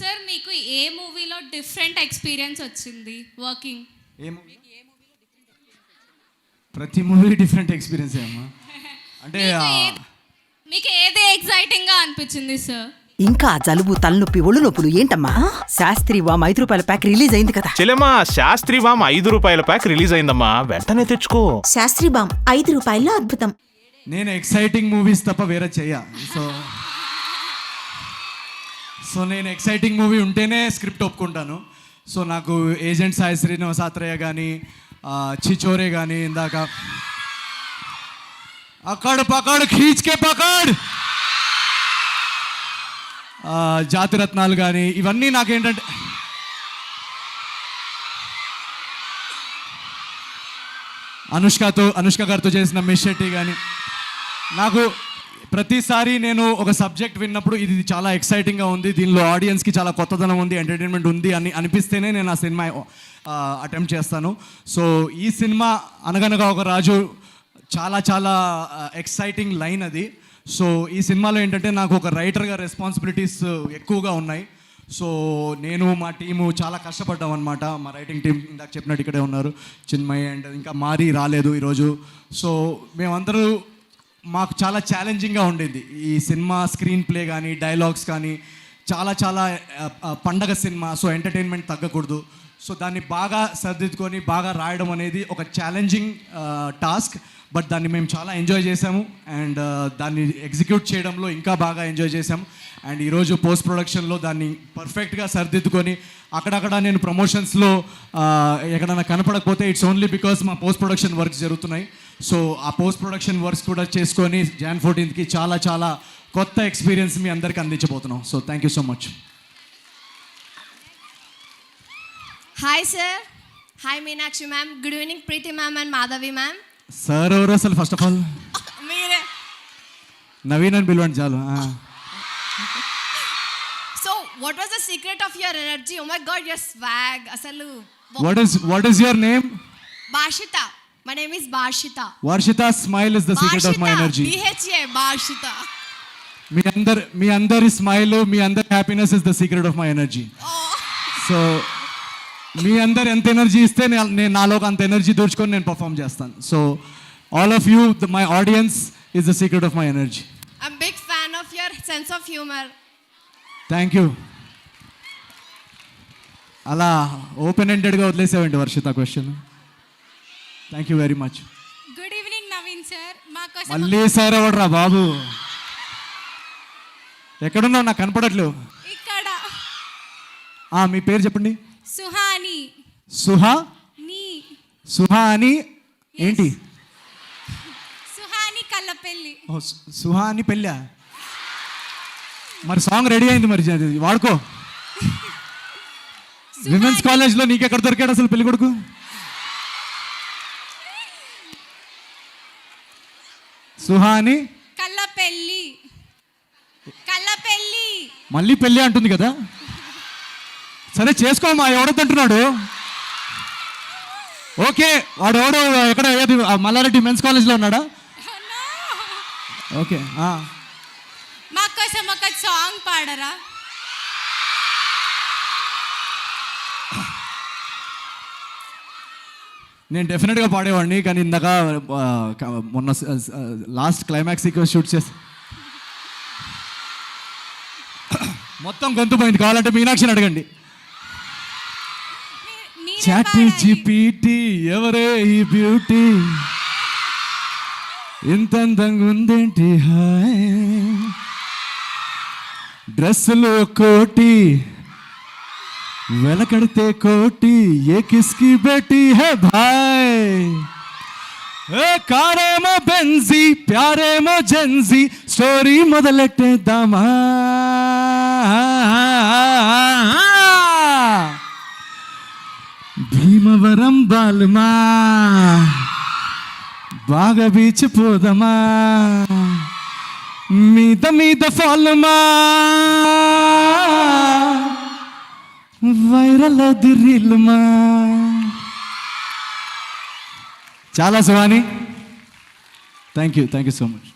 Sir మీకు ఏ మూవీలో డిఫరెంట్ ఎక్స్పీరియన్స్ వచ్చింది? వర్కింగ్ ఏ మూవీ? ప్రతి మూవీ డిఫరెంట్ ఎక్స్పీరియన్స్ అమ్మా. అంటే ఆ, మీకు ఏది ఎక్సైటింగ్గా అనిపించింది సార్? ఇంకా జలుబు తలనొప్పి ఒళ్ళు నొప్పులు ఏంటమ్మా? శాస్త్రి వామ్ ఐదు రూపాయల ప్యాక్ రిలీజ్ అయింది కదా. చెల్లెమ్మా శాస్త్రి వామ్ ఐదు రూపాయల ప్యాక్ రిలీజ్ అయిందమ్మా. వెంటనే తెచ్చుకో. శాస్త్రి బామ్ ఐదు రూపాయల్లో అద్భుతం. నేను ఎక్సైటింగ్ మూవీస్ తప్ప వేరే చెయ్య. సో సో నేను ఎక్సైటింగ్ మూవీ ఉంటేనే స్క్రిప్ట్ ఒప్పుకుంటాను. సో నాకు ఏజెంట్ సాయి శ్రీనివాసాత్రయ్య కానీ చిచోరే కానీ ఇందాక అక్కడ పకాడు ఖీచ్కే పకాడ్ జాతిరత్నాలు కానీ ఇవన్నీ నాకేంటంటే అనుష్కతో అనుష్క గారితో చేసిన మిస్ షెట్టి కానీ నాకు ప్రతిసారి నేను ఒక సబ్జెక్ట్ విన్నప్పుడు ఇది చాలా ఎక్సైటింగ్గా ఉంది దీనిలో ఆడియన్స్కి చాలా కొత్తదనం ఉంది ఎంటర్టైన్మెంట్ ఉంది అని అనిపిస్తేనే నేను ఆ సినిమా అటెంప్ట్ చేస్తాను. సో ఈ సినిమా అనగనగా ఒక రాజు చాలా చాలా ఎక్సైటింగ్ లైన్ అది. సో ఈ సినిమాలో ఏంటంటే నాకు ఒక రైటర్గా రెస్పాన్సిబిలిటీస్ ఎక్కువగా ఉన్నాయి. సో నేను మా టీము చాలా కష్టపడ్డాం అనమాట మా రైటింగ్ టీం ఇందాక చెప్పినట్టు ఇక్కడే ఉన్నారు. చిన్మయ్య అండ్ ఇంకా మారి రాలేదు ఈరోజు. సో మేమందరూ మాకు చాలా ఛాలెంజింగ్గా ఉండేది. ఈ సినిమా స్క్రీన్ ప్లే కానీ డైలాగ్స్ కానీ చాలా చాలా పండగ సినిమా సో ఎంటర్టైన్మెంట్ తగ్గకూడదు. సో దాన్ని బాగా సర్దిద్దుకొని బాగా రాయడం అనేది ఒక ఛాలెంజింగ్ టాస్క్ బట్ దాన్ని మేము చాలా ఎంజాయ్ చేసాము అండ్ దాన్ని ఎగ్జిక్యూట్ చేయడంలో ఇంకా బాగా ఎంజాయ్ చేసాము అండ్ ఈరోజు పోస్ట్ ప్రొడక్షన్లో దాన్ని పర్ఫెక్ట్గా సరిదిద్దుకొని అక్కడక్కడ నేను ప్రమోషన్స్లో ఎక్కడైనా కనపడకపోతే ఇట్స్ ఓన్లీ బికాస్ మా పోస్ట్ ప్రొడక్షన్ వర్క్స్ జరుగుతున్నాయి. సో ఆ పోస్ట్ ప్రొడక్షన్ వర్క్స్ కూడా చేసుకొని జాన్ ఫోర్టీన్త్కి చాలా చాలా కొత్త ఎక్స్పీరియన్స్ మీ అందరికీ అందించబోతున్నాం. So thank you so much hi sir hi Meenakshi ma'am good evening Preethi ma'am and Madhavi ma'am sir ఎవరు అసలు ఫస్ట్ ఆఫ్ ఆల్ మీరే. నవీన్ అని పిలవండి చాలు. So what was the secret of your energy oh my god your swag అసలు what is what is your name Bhashitha my name is Bhashitha Varshitha smile is the secret of my energy B H A Bhashitha మీ అందరు మీ అందరి smile మీ అందరి happiness is the secret of my energy so మీ అందరు ఎంత energy ఇస్తే నేను నాలోకి అంత ఎనర్జీ దూర్చుకొని నేను పర్ఫామ్ చేస్తాను. So all of you my audience is the secret of my energy I'm big fan of your sense of humour thank you అలా open ఎండెడ్గా వదిలేసావండి Varshitha question thank you very much good evening Naveen sir మా కోసం మళ్ళీ sir ఎవడరా బాబు? ఎక్కడున్నావు? నాకు కనపడట్లేవు ఇక్కడ. ఆ, మీ పేరు చెప్పండి. సుహాని. సుహా? నీ. సుహా అని ఏంటి? సుహాని కల్లపెల్లి ఓ, సు- సుహా అని పెళ్ళా? మరి సాంగ్ రెడీ అయింది మరి అది వాడుకో. విమెన్స్ కాలేజ్లో నీకెక్కడ దొరికాడు అసలు పెళ్ళి కొడుకు సుహా అని కల్లపెల్లి కల్లపెల్లి మళ్ళీ పెళ్ళి అంటుంది కదా? సరే చేసుకోమా ఎవడొద్దంటున్నాడు? ఓకే వాడు ఎవడో ఎక్కడ ఏది మల్లారెడ్డి మెన్స్ కాలేజ్లో ఉన్నాడా? ఓకే ఆ. మా కోసం ఒక సాంగ్ పాడరా? నేను డెఫినెట్గా పాడేవాడిని కానీ ఇందాక మొన్న లాస్ట్ క్లైమాక్స్ సీక్వెన్స్ షూట్ చేసి మొత్తం గొంతు పోయింది. కావాలంటే మీనాక్షిని అడగండి. మీరే చాటి పాడాలి. ఎవరే ఈ బ్యూటీ? ఇంత అందంగా ఉందేంటి హాయ్. డ్రెస్సులు కోటి వెనకడితే కోటి ఏ కిస్కి బేటీ హే భాయ్ ఏ కారేమో బెన్జీ ప్యారేమో జెన్జీ స్టోరీ మొదలెట్టేద్దామా భీమవరం బాలుమా బాగా బీచ్ పోదమా మీద మీద ఫాలుమా వైరల్ దిర్రిల్లుమా చాలా Suvani thank you thank you so much